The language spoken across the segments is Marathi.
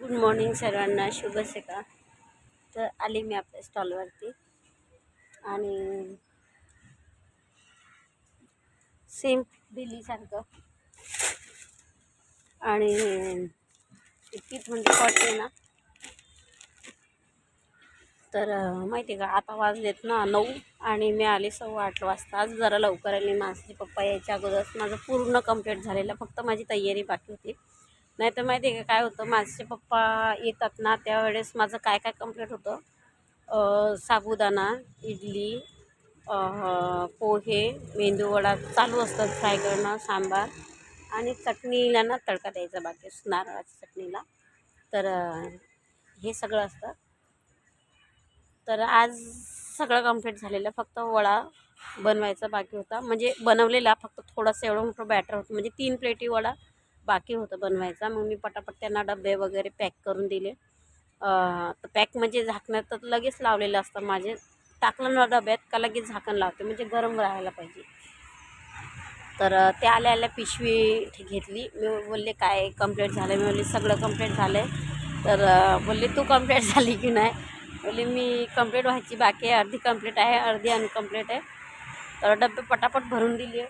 गुड मॉर्निंग सर्वांना. शुभ सका तर आली मी आपल्या स्टॉलवरती आणि सेम दिल्लीसारखं आणि इतकी थंडी पडते ना. तर माहिती आहे का आता वाजलेत ना नऊ आणि मी आले सव्वा आठ वाजता. आज जरा लवकर आली. माझे पप्पा यायच्या अगोदरच माझं पूर्ण कंप्लीट झालेलं. फक्त माझी तयारी बाकी होती. नाही तर माहिती आहे का काय होतं माझे पप्पा येतात ना त्यावेळेस माझं काय काय कंप्लीट होतं? साबुदाणा इडली पोहे मेंदूवडा चालू असतात फ्राय करणं सांबार आणि चटणीला ना तडका द्यायचा बाकी नारळाच्या चटणीला. तर हे सगळं असतं. तर आज सगळं कंप्लीट झालेलं फक्त वडा बनवायचा बाकी होता. म्हणजे बनवलेला फक्त थोडासा एवढं मोठं बॅटर होतं. म्हणजे तीन प्लेटी वडा बाकी होतं बनवायचा. मग मी पटापट त्यांना डबे वगैरे पॅक करून दिले. तर पॅक म्हणजे झाकण्यात तर लगेच लावलेलं असतं माझे. टाकलं ना डब्यात का लगेच झाकण लावते. म्हणजे गरम राहायला पाहिजे. तर त्या आल्या आल्या पिशवी घेतली. मी बोलले काय कंप्लीट झालं मी बोलले सगळं कंप्लीट झालं आहे तर बोलले तू कंप्लीट झाली की नाही? बोलले मी कंप्लीट व्हायची बाकी आहे. अर्धी कंप्लीट आहे अर्धी अनकम्प्लीट आहे. तर डबे पटापट भरून दिले.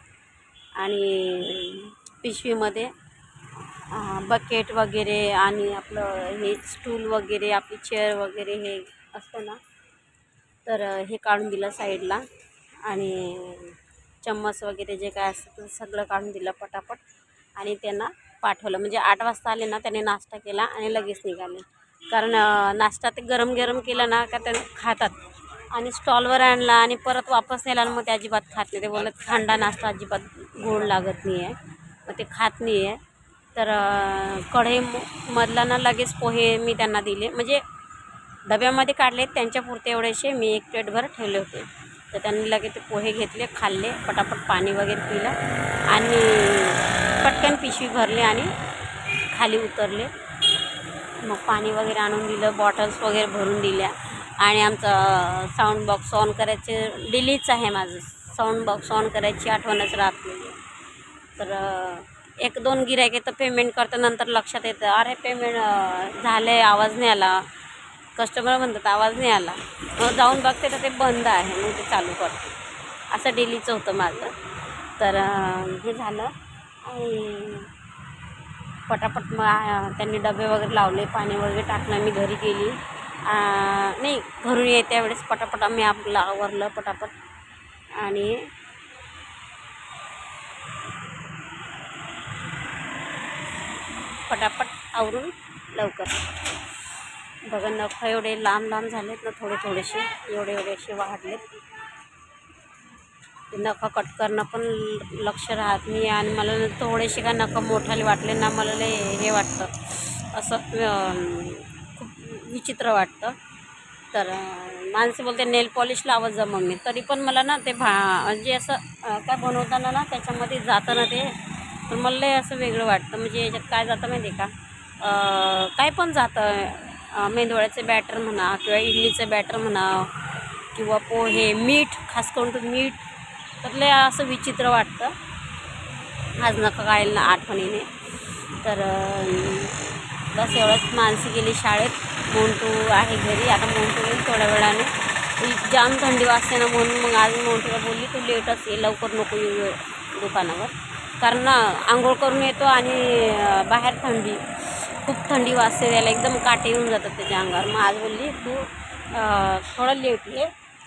आणि पिशवीमध्ये बकेट वगैरे आणि आपलं हे स्टूल वगैरे आपली चेअर वगैरे हे असतं ना तर हे काढून दिलं साईडला आणि चम्मच वगैरे जे काय असतं ते सगळं काढून दिलं पटापट आणि त्यांना पाठवलं. म्हणजे आठ वाजता आले ना त्याने नाश्ता केला आणि लगेच निघाले. कारण नाश्ता ते गरम गरम केला ना का ते खातात. आणि स्टॉलवर आणला आणि परत वापस नेला आणि मग ते अजिबात खात नाही. ते बोलत थंडा नाश्ता अजिबात गोड लागत नाही आहे मग ते खात नाही आहे तर कढई मधला ना लगेच पोहे मी त्यांना दिले. म्हणजे डब्यामध्ये काढले त्यांच्यापुरते एवढेसे मी एक प्लेटभर ठेवले होते. तर त्यांनी लगेच ते पोहे घेतले खाल्ले पटापट पाणी वगैरे पिलं आणि पटकन पिशवी भरली आणि खाली उतरले. मग पाणी वगैरे आणून दिलं बॉटल्स वगैरे भरून दिल्या आणि आमचं साऊंड बॉक्स ऑन करायचे डेलीच आहे माझं साऊंड बॉक्स ऑन करायची आठवणच राहत नाही. तर एक दोन गिरायके तर पेमेंट करतं नंतर लक्षात येतं. अरे पेमेंट झालं आहे आवाज नाही आला. कस्टमर म्हणतात आवाज नाही आला. मग जाऊन बघते तर ते बंद आहे. मग ते चालू करते. असं डेलीचं होतं माझं. तर हे झालं. आणि पटापट मग त्यांनी डबे वगैरे लावले पाणी वगैरे टाकलं. मी घरी गेली. नाही घरून येते त्यावेळेस पटापट आम्ही आपलं आवरलं पटापट. आणि पटापट आवरून लवकर. बघा नख एवढे लांब लांब झालेत ना थोडे थोडेसे एवढे एवढे असे वाढलेत. ते नखं कट करणं पण लक्ष राहत नाही आणि मला थोडेसे का नखं मोठाले वाटले ना मला ले हे वाटतं. असं खूप विचित्र वाटतं. तर माणसं बोलते नेल पॉलिश लावत जा मम्मी. तरी पण मला ना ते भा म्हणजे असं काय बनवताना ना त्याच्यामध्ये जाताना ते तर मला असं वेगळं वाटतं. म्हणजे याच्यात काय जातं माहिती आहे का काय पण जातं. अं, बॅटर म्हणा किंवा इडलीचं बॅटर म्हणा किंवा पोहे मीठ खास करून तर मीठ तर लय असं विचित्र वाटतं. आज नका काय ना आठवणीने. तर बस एवढंच. माणसं गेली शाळेत. मोंटू आहे घरी. आता मोंटू येईल थोड्या वेळाने. जाम थंडी वाजते ना म्हणून मग आज मोंटूला बोलली तू लेटच ये. लवकर नको येऊ दुकानावर. कारण ना आंघोळ करून येतो आणि बाहेर थंडी खूप थंडी वाजते त्याला एकदम काटे येऊन जातात त्याच्या अंगावर. मग आज बोलली तू थोडं लेट ये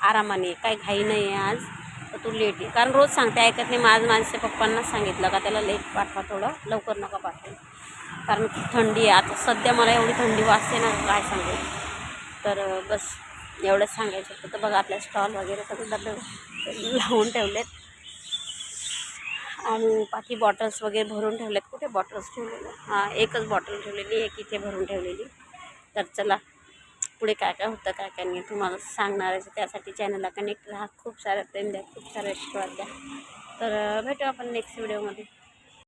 आरामाने काही घाई नाही आहे आज तर तू लेट ये. कारण रोज सांगते ऐकत नाही. मग आज माझ्या पप्पांना सांगितलं का त्याला लेट पाठवा थोडं लवकर नका पाठवा. कारण खूप थंडी आहे. आता सध्या मला एवढी थंडी वाजते ना काय सांगू. तर बस एवढंच सांगायचं होतं. तर बघा आपल्या स्टॉल वगैरे सगळे डबे लावून ठेवलेत. आणि बाकी बॉटल्स वगैरे भरून ठेवलेत. कुठे बॉटल्स ठेवलेले? हां एकच बॉटल ठेवलेली एक इथे भरून ठेवलेली. तर चला पुढे काय काय होतं काय काय नाही तुम्हाला सांगणार आहे. त्यासाठी चॅनलला कनेक्ट राहा. खूप सारा प्रेम द्या खूप सारा आशीर्वाद द्या. तर भेटू आपण नेक्स्ट व्हिडिओमध्ये